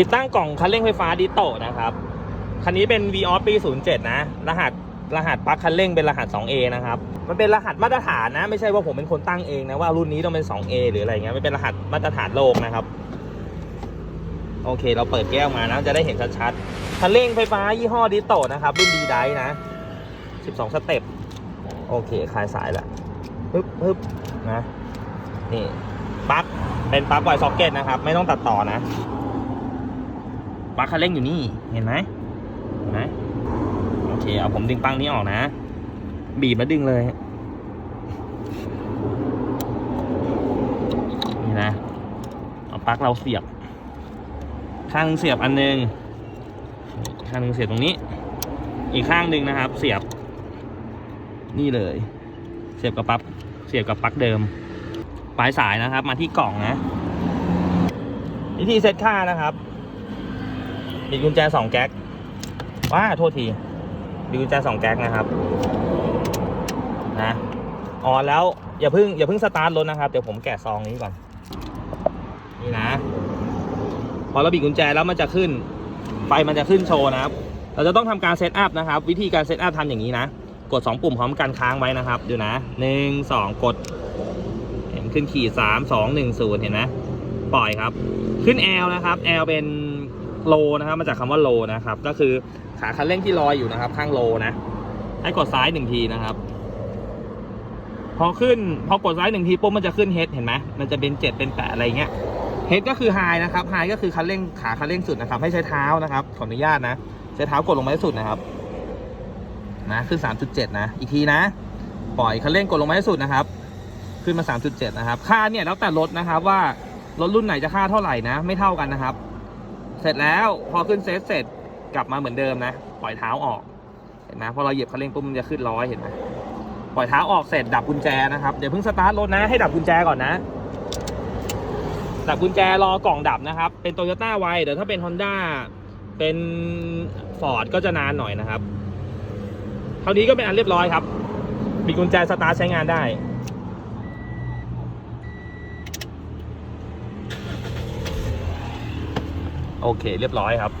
ติดตั้งกล่องคันเร่งไฟฟ้าดิโตนะครับ คันนี้เป็น v ีออปี 07 นะ รหัสรหัสปลั๊กคันเร่งเป็นรหัส 2A นะครับ มันเป็นรหัสมาตรฐานนะ ไม่ใช่ว่าผมเป็นคนตั้งเองนะว่ารุ่นนี้ต้องเป็น 2A หรืออะไรเงี้ยไมันเป็นรหัสมาตรฐานโลกนะครับ โอเค เราเปิดแก้วมานะจะได้เห็นชัดๆคันเร่งไฟฟ้ายี่ห้อดิโตนะครับ รุ่นดีไดนะ 12 สเต็ปโอเคคลายสายละปึ๊บปึ๊บนะ นี่ปลั๊กเป็นปลั๊กไวซ็อกเก็ตนะครับ ไม่ต้องตัดต่อนะ ปลั๊กคันเร่งอยู่นี่เห็นไหมเห็นไหมโอเคเอาผมดึงปลั๊กนี้ออกนะ บีบแล้วดึงเลยนี่นะเอาปลั๊กเราเสียบ ข้างหนึ่งเสียบอันหนึงข้างหนึ่งเสียบตรงนี้ อีกข้างหนึ่งนะครับ เสียบ นี่เลย เสียบกับปลั๊กเสียบกับปลั๊กเดิมปลายสายนะครับ มาที่กล่องนะวิธีเซตค่านะครับ บิดกุญแจสองแก๊กว้าโทษทีบิดกุญแจสองแก๊กนะครับนะอ๋อแล้วอย่าเพิ่งอย่าเพิ่งสตาร์ทรถนะครับเดี๋ยวผมแกะซองนี้ก่อนนี่นะ พอเราบิดกุญแจแล้วมันจะขึ้นไฟมันจะขึ้นโชว์นะครับ เราจะต้องทำการเซตอัพนะครับ วิธีการเซตอัพทำอย่างนี้นะ กด 2 ปุ่มพร้อมกันค้างไว้นะครับดูนะหนึ่งสองกด เห็นขึ้นขีดสามสองหนึ่งศูนย์เห็นไหมปล่อยครับ ขึ้น L นะครับ L เป็น โลนะครับมาจากคำว่าโลนะครับ ก็คือขาคันเร่งที่ลอยอยู่นะครับ ข้างโลนะ ให้กดซ้ายหนึ่งทีนะครับ พอขึ้นพอกดซ้ายหนึ่งทีปุ๊บมันจะขึ้น H เห็นไหมมันจะเป็นเจ็ดเป็นแปดอะไรเงี้ย H ก็คือ High นะครับ High ก็คือคันเร่งขาคันเร่งสุดนะครับ ให้ใช้เท้านะครับขออนุญาตนะ ใช้เท้ากดลงมาให้สุดนะครับ นะขึ้น3.7นะ อีกทีนะ ปล่อยคันเร่งกดลงมาให้สุดนะครับ ขึ้นมา3.7นะครับ ค่าเนี่ยแล้วแต่รถนะครับว่ารถรุ่นไหนจะค่าเท่าไหร่นะ ไม่เท่ากันนะครับ เสร็จแล้วพอขึ้นเซตเสร็จกลับมาเหมือนเดิมนะ ปล่อยเท้าออก เห็นไหมพอเราเหยียบคันเร่งปุ๊บมันจะขึ้นร้อยเห็นไหมปล่อยเท้าออกเสร็จดับกุญแจนะครับเดี๋ยวเพิ่งสตาร์ทรถนะให้ดับกุญแจก่อนนะดับกุญแจรอกล่องดับนะครับ เป็นโตโยต้าไวเดี๋ยวถ้าเป็น Honda เป็นฟอร์ดก็จะนานหน่อยนะครับ เท่านี้ก็เป็นอันเรียบร้อยครับมีกุญแจสตาร์ทใช้งานได้ โอเค เรียบร้อยครับ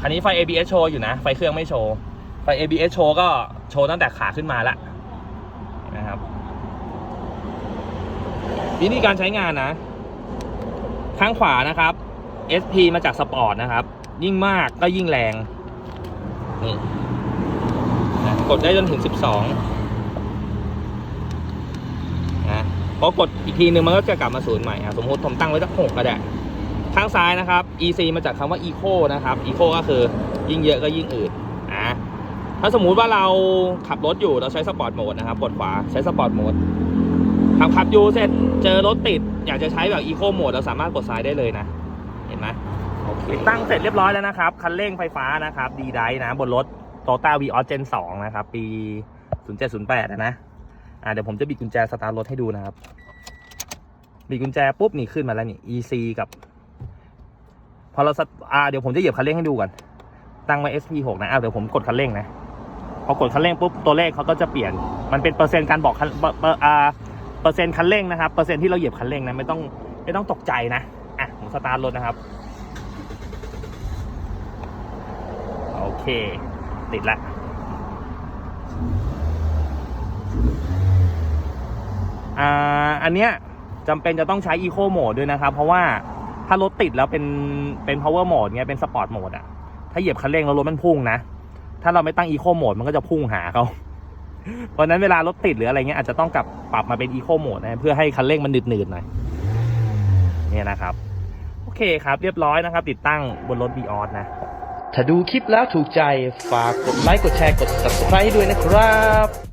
คันนี้ไฟ ABS โชว์อยู่นะ ไฟเครื่องไม่โชว์ ไฟ ABS โชว์ก็โชว์ตั้งแต่ขาขึ้นมาแล้วนะครับ วิธีการใช้งานนะ ข้างขวานะครับ SP มาจากสปอร์ตนะครับ ยิ่งมากก็ยิ่งแรง นี่นะกดได้จนถึง 12นะพอกดอีกทีนึงมันก็จะกลับมาศูนย์ใหม่ สมมติผมตั้งไว้สักหกก็ได้ ข้างซ้ายนะครับ EC มาจากคำว่า Eco นะครับ Eco ก็คือยิ่งเยอะก็ยิ่งอืดอะถ้าสมมุติว่าเราขับรถอยู่เราใช้สปอร์ตโหมดนะครับกดขวาใช้สปอร์ตโหมดขับขับอยู่เสร็จเจอรถติด อยากจะใช้แบบ Eco โหมดเราสามารถกดซ้ายได้เลยนะ เห็นไหมโอเคตั้งเสร็จเรียบร้อยแล้วนะครับ คันเร่งไฟฟ้านะครับดีไดนะบนรถ Toyota v ีออ Gen 2นะครับ ปี 0708 นะนะอ่าเดี๋ยวผมจะบิดกุญแจสตาร์ทรถให้ดูนะครับบิดกุญแจปุ๊บนี่ขึ้นมาแล้วนี่ EC กับ อเราสตอ่าเดี๋ยวผมจะเหยียบคันเร่งให้ดูก่อน ตั้งไว้ SP6 นะอ่าเดี๋ยวผมกดคันเร่งนะ พอกดคันเร่งปุ๊บตัวเลขเขาก็จะเปลี่ยน มันเป็นเปอร์เซ็นต์การบอกคันเปอร์อ่าเปอร์เซ็นต์คันเร่งนะครับเปอร์เซ็นต์ที่เราเหยียบคันเร่งนะไม่ต้องไม่ต้องตกใจนะอะผมสตาร์ทรถนะครับโอเค ติดละอ่าอันเนี้ยจำเป็นจะต้องใช้ Eco Mode ด้วยนะครับ เพราะว่า ถ้ารถติดแล้วเป็นเป็น Power Mode เงี้ยเป็น Sport Mode อะถ้าเหยียบคันเร่งแล้วรถมันพุ่งนะ ถ้าเราไม่ตั้ง Eco Mode มันก็จะพุ่งหาเขาเพราะนั้นเวลารถติดหรืออะไรเงี้ยอาจจะต้องกลับปรับมาเป็น Eco Mode นะเพื่อให้คันเร่งมันหนืดๆหน่อยเนี่ยนะครับ โอเคครับเรียบร้อยนะครับ ติดตั้งบนรถ v ีออนะ ถ้าดูคลิปแล้วถูกใจฝากกดไลค์กดแชร์กด subscribe ให้ด้วยนะครับ